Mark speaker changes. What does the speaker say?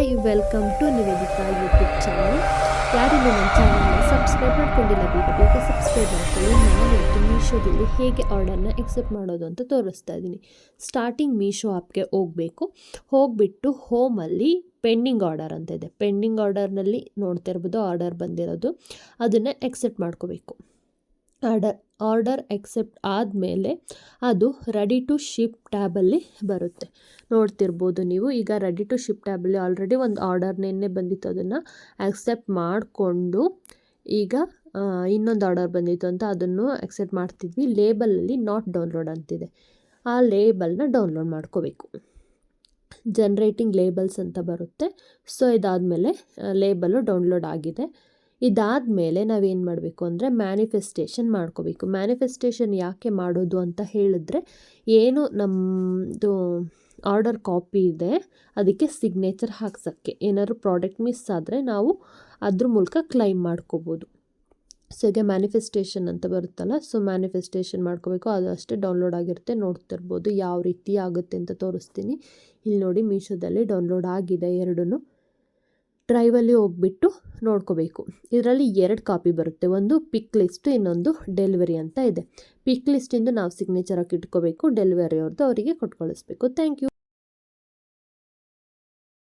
Speaker 1: Hi welcome to Nivedita YouTube channel ಯಾರಿಗೂ ನನ್ನ ಚಾನಲ್ನ ಸಬ್ಸ್ಕ್ರೈಬ್ ಮಾಡ್ಕೊಂಡಿಲ್ಲ, ಬೇಗ ಸಬ್ಸ್ಕ್ರೈಬ್ ಮಾಡ್ಕೊಳ್ಳಿ. ನಾನು ಇವತ್ತು ಮೀಶೋದಲ್ಲಿ ಹೇಗೆ ಆರ್ಡರ್ನ ಎಕ್ಸೆಪ್ಟ್ ಮಾಡೋದು ಅಂತ ತೋರಿಸ್ತಾ ಇದ್ದೀನಿ. ಸ್ಟಾರ್ಟಿಂಗ್ ಮೀಶೋ ಆ್ಯಪ್ಗೆ ಹೋಗಬೇಕು. ಹೋಗಿಬಿಟ್ಟು ಹೋಮಲ್ಲಿ ಪೆಂಡಿಂಗ್ ಆರ್ಡರ್ ಅಂತ ಇದೆ. ಪೆಂಡಿಂಗ್ ಆರ್ಡರ್ನಲ್ಲಿ ನೋಡ್ತಾ ಇರ್ಬೋದು ಆರ್ಡರ್ ಬಂದಿರೋದು. ಅದನ್ನು ಎಕ್ಸೆಪ್ಟ್ ಮಾಡ್ಕೋಬೇಕು. ಆರ್ಡರ್ ಆರ್ಡರ್ ಎಕ್ಸೆಪ್ಟ್ ಆದಮೇಲೆ ಅದು ರೆಡಿ ಟು ಶಿಪ್ ಟ್ಯಾಬಲ್ಲಿ ಬರುತ್ತೆ. ನೋಡ್ತಿರ್ಬೋದು ನೀವು, ಈಗ ರೆಡಿ ಟು ಶಿಪ್ ಟ್ಯಾಬಲ್ಲಿ ಆಲ್ರೆಡಿ ಒಂದು ಆರ್ಡರ್ ನಿನ್ನೆ ಬಂದಿತ್ತು. ಅದನ್ನು ಆಕ್ಸೆಪ್ಟ್ ಮಾಡಿಕೊಂಡು ಈಗ ಇನ್ನೊಂದು ಆರ್ಡರ್ ಬಂದಿತ್ತು ಅಂತ ಅದನ್ನು ಆಕ್ಸೆಪ್ಟ್ ಮಾಡ್ತಿದ್ವಿ. ಲೇಬಲಲ್ಲಿ ನಾಟ್ ಡೌನ್ಲೋಡ್ ಅಂತಿದೆ. ಆ ಲೇಬಲ್ನ ಡೌನ್ಲೋಡ್ ಮಾಡ್ಕೋಬೇಕು. ಜನ್ರೇಟಿಂಗ್ ಲೇಬಲ್ಸ್ ಅಂತ ಬರುತ್ತೆ. ಸೊ ಇದಾದಮೇಲೆ ಲೇಬಲ್ಲು ಡೌನ್ಲೋಡ್ ಆಗಿದೆ. ಇದಾದಮೇಲೆ ನಾವೇನು ಮಾಡಬೇಕು ಅಂದರೆ ಮ್ಯಾನಿಫೆಸ್ಟೇಷನ್ ಮಾಡ್ಕೋಬೇಕು. ಮ್ಯಾನಿಫೆಸ್ಟೇಷನ್ ಯಾಕೆ ಮಾಡೋದು ಅಂತ ಹೇಳಿದ್ರೆ ಏನು ನಮ್ಮದು ಆರ್ಡರ್ ಕಾಪಿ ಇದೆ, ಅದಕ್ಕೆ ಸಿಗ್ನೇಚರ್ ಹಾಕ್ಸೋಕ್ಕೆ. ಏನಾದರೂ ಪ್ರಾಡಕ್ಟ್ ಮಿಸ್ ಆದರೆ ನಾವು ಅದ್ರ ಮೂಲಕ ಕ್ಲೈಮ್ ಮಾಡ್ಕೋಬೋದು. ಸೊ ಈಗ ಮ್ಯಾನಿಫೆಸ್ಟೇಷನ್ ಅಂತ ಬರುತ್ತಲ್ಲ ಸೊ ಮ್ಯಾನಿಫೆಸ್ಟೇಷನ್ ಮಾಡ್ಕೋಬೇಕು. ಅದು ಅಷ್ಟೇ ಡೌನ್ಲೋಡ್ ಆಗಿರುತ್ತೆ, ನೋಡ್ತಿರ್ಬೋದು. ಯಾವ ರೀತಿ ಆಗುತ್ತೆ ಅಂತ ತೋರಿಸ್ತೀನಿ. ಇಲ್ಲಿ ನೋಡಿ ಮೀಶೋದಲ್ಲಿ ಡೌನ್ಲೋಡ್ ಆಗಿದೆ ಎರಡೂ ಡ್ರೈವಲ್ಲಿ ಹೋಗ್ಬಿಟ್ಟು ನೋಡ್ಕೋಬೇಕು. ಇದರಲ್ಲಿ ಎರಡು ಕಾಪಿ ಬರುತ್ತೆ. ಒಂದು ಪಿಕ್ ಲಿಸ್ಟ್ ಇನ್ನೊಂದು ಡೆಲಿವರಿ ಅಂತ ಇದೆ. ಪಿಕ್ ಲಿಸ್ಟಿಂದು ನಾವು ಸಿಗ್ನೇಚರ್ ಹಾಕಿ ಇಟ್ಕೋಬೇಕು. ಡೆಲಿವರಿ ಅವ್ರದ್ದು ಅವರಿಗೆ ಕೊಟ್ಟು ಕಳಿಸ್ಬೇಕು ಥ್ಯಾಂಕ್ ಯು